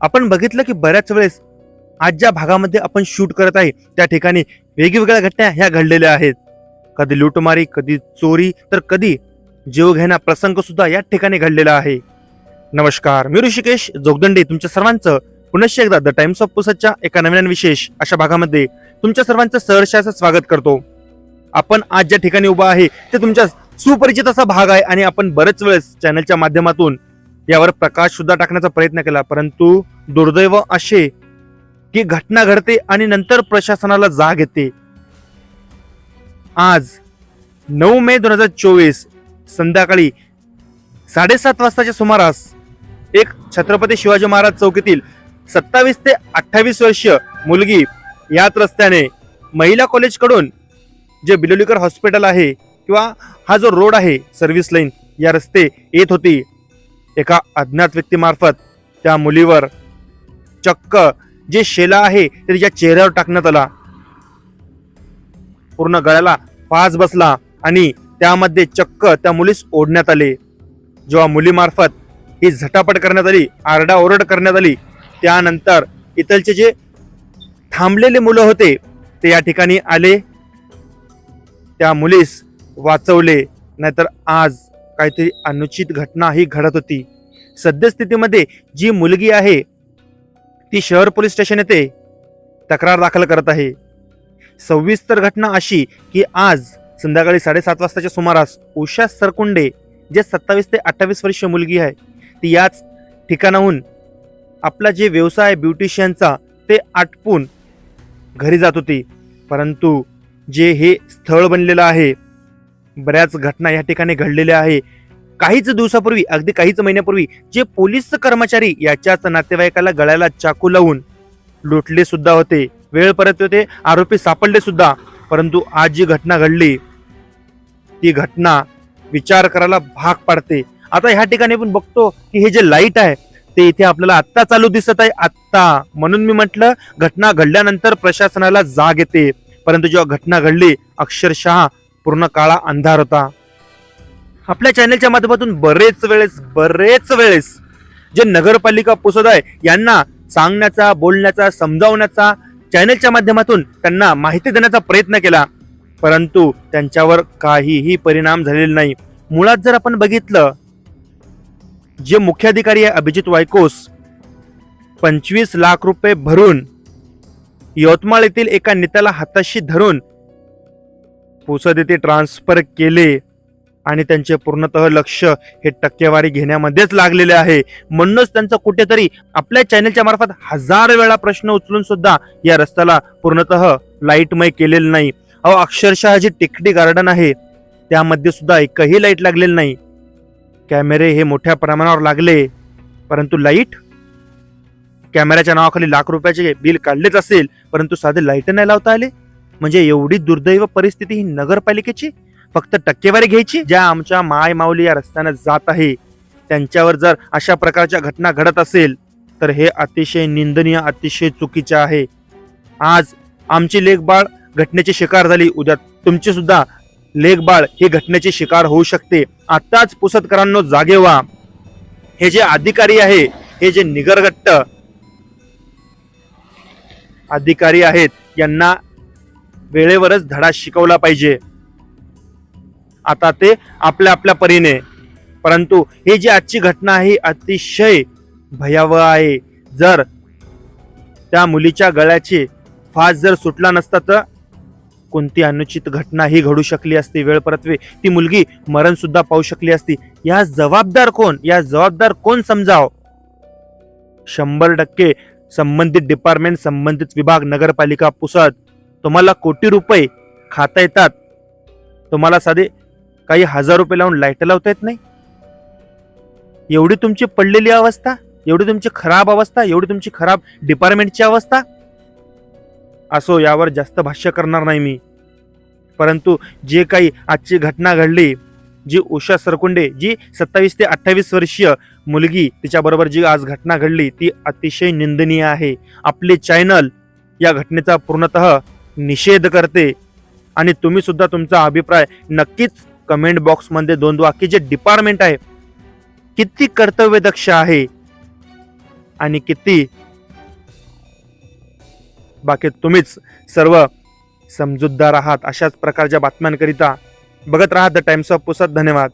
आपण बघितलं की बऱ्याच वेळेस आज ज्या भागामध्ये आपण शूट करत आहे त्या ठिकाणी वेगवेगळ्या घटना ह्या घडलेल्या आहेत. कधी लुटमारी कधी चोरी तर कधी जीवघेणा प्रसंग सुद्धा या ठिकाणी घडलेला आहे. नमस्कार मी ऋषिकेश जोगदंडे तुमच्या सर्वांचं पुनश्च एकदा द टाइम्स ऑफ पुसतच्या एका नवीन विशेष अशा भागामध्ये तुमच्या सर्वांचं सहर्षाचं स्वागत करतो. आपण आज ज्या ठिकाणी उभा आहे ते तुमच्या सुपरिचित असा भाग आहे आणि आपण बरेच वेळेस चॅनलच्या माध्यमातून यावर प्रकाश सुद्धा टाकण्याचा प्रयत्न केला परंतु दुर्दैव असे की घटना घडते आणि नंतर प्रशासनाला जाग येते. आज नऊ मे दोन हजार चोवीस संध्याकाळी साडेसात वाजताच्या सुमारास एक छत्रपती शिवाजी महाराज चौकीतील सत्तावीस ते अठ्ठावीस वर्षीय मुलगी याच रस्त्याने महिला कॉलेजकडून जे बिलोलीकर हॉस्पिटल आहे किंवा हा जो रोड आहे सर्व्हिस लाईन या रस्ते येत होती. एका अज्ञात व्यक्तीमार्फत त्या मुलीवर चक्क जे शेला आहे ते तिच्या चेहऱ्यावर टाकण्यात आला. पूर्ण गळ्याला फास बसला आणि त्यामध्ये चक्क त्या मुलीस ओढण्यात आले. जेव्हा मुलीमार्फत ही झटापट करण्यात आली आरडाओरड करण्यात आली त्यानंतर इथलचे जे थांबलेले मुलं होते ते या ठिकाणी आले. त्या मुलीस वाचवले नाहीतर आज काहीतरी अनुचित घटना ही घडत होती. सद्यस्थितीमध्ये जी मुलगी आहे ती शहर पोलीस स्टेशन येथे तक्रार दाखल करत आहे. सविस्तर घटना अशी की आज संध्याकाळी साडेसात वाजताच्या सुमारास उषा सरकुंडे जे सत्तावीस ते अठ्ठावीस वर्षीय मुलगी आहे ती याच ठिकाणाहून आपला जे व्यवसाय ब्युटिशियनचा ते आटपून घरी जात होती. परंतु जे हे स्थळ बनलेलं आहे बऱ्याच घटना या ठिकाणी घडलेल्या आहे. काहीच दिवसापूर्वी अगदी काहीच महिन्यापूर्वी जे पोलीस कर्मचारी याच्याच नातेवाईकाला गळ्याला चाकू लावून लुटले सुद्धा होते. वेळ परत होते आरोपी सापडले सुद्धा. परंतु आज जी घटना घडली ती घटना विचार करायला भाग पाडते. आता ह्या ठिकाणी आपण बघतो की हे जे लाइट आहे ते इथे आपल्याला आत्ता चालू दिसत आहे. आत्ता म्हणून मी म्हटलं घटना घडल्यानंतर प्रशासनाला जाग येते. परंतु जेव्हा घटना घडली अक्षरशः पूर्ण काळा अंधार होता. आपल्या चॅनलच्या माध्यमातून बरेच वेळेस बरेच वेळेस जे नगरपालिका पुसद आहे यांना सांगण्याचा बोलण्याचा समजावण्याचा चॅनलच्या माध्यमातून त्यांना माहिती देण्याचा प्रयत्न केला. परंतु त्यांच्यावर काहीही परिणाम झालेला नाही. मुळात जर आपण बघितलं जे मुख्याधिकारी आहे अभिजित वायकोस पंचवीस लाख रुपये भरून यवतमाळ येथील एका नेत्याला हाताशी धरून पुसद येथे ट्रान्सफर केले आणि त्यांचे पूर्णतः लक्ष हे टक्केवारी घेण्यामध्येच लागलेले आहे. म्हणूनच त्यांचं कुठेतरी आपल्या चॅनलच्या मार्फत हजार वेळा प्रश्न उचलून सुद्धा या रस्त्याला पूर्णतः लाईटमय केलेलं नाही. अहो अक्षरशः जी टिकटी गार्डन आहे त्यामध्ये सुद्धा एकही लाइट लागलेली नाही. कॅमेरे हे मोठ्या प्रमाणावर लागले परंतु लाइट कॅमेऱ्याच्या नावाखाली लाख रुपयाचे बिल काढलेच असेल परंतु साधे लाइट नाही लावता आले? म्हणजे एवढी दुर्दैव परिस्थिती ही नगरपालिकेची फक्त टक्केवारी घ्यायची ज्या आमच्या माय माऊली या रस्त्याने जात आहे. त्यांच्यावर जर अशा प्रकारच्या घटना घडत असेल तर हे अतिशय निंदनीय अतिशय चुकीचे आहे. आज आमची लेखबाळ घटनेची शिकार झाली उद्या तुमची सुद्धा लेखबाळ ही घटनेची शिकार होऊ शकते. आताच पुसतकरांनो जागे व्हा. हे जे अधिकारी आहे हे जे निगरगट्ट अधिकारी आहेत यांना वेळेवरच धडा शिकवला पाहिजे. आता ते आपल्या आपल्या परीने. परंतु ही जी आजची घटना आहे अतिशय भयावह आहे. जर त्या मुलीच्या गळ्याची फास जर सुटला नसता तर कोणती अनुचित घटना ही घडू शकली असती. वेळ परतवे. ती मुलगी मरण सुद्धा पाहू शकली असती. या जबाबदार कोण? या जबाबदार कोण समजाव? शंभर टक्के संबंधित डिपार्टमेंट संबंधित विभाग नगरपालिका पुसद तुम्हाला कोटी रुपये खाता येतात. तुम्हाला साधे काही हजार रुपये लावून लाइट लावता येत नाही. एवढी तुमची पडलेली अवस्था एवढी तुमची खराब अवस्था एवढी तुमची खराब डिपार्टमेंटची अवस्था? असो यावर जास्त भाष्य करणार नाही मी. परंतु जे काही आजची घटना घडली जी उषा सरकुंडे जी सत्तावीस ते अठ्ठावीस वर्षीय मुलगी तिच्याबरोबर जी आज घटना घडली ती अतिशय निंदनीय आहे. आपले चॅनल या घटनेचा पूर्णतः निषेध करते. आणि तुम्ही सुद्धा तुमचा अभिप्राय नक्कीच कमेंट बॉक्समध्ये दोन दो की जे डिपार्टमेंट आहे किती कर्तव्यदक्ष आहे आणि किती बाकी तुम्हीच सर्व समजूतदार आहात अशाच प्रकारच्या बातम्यांकरिता बघत राहा द टाइम्स ऑफ पुसत धन्यवाद.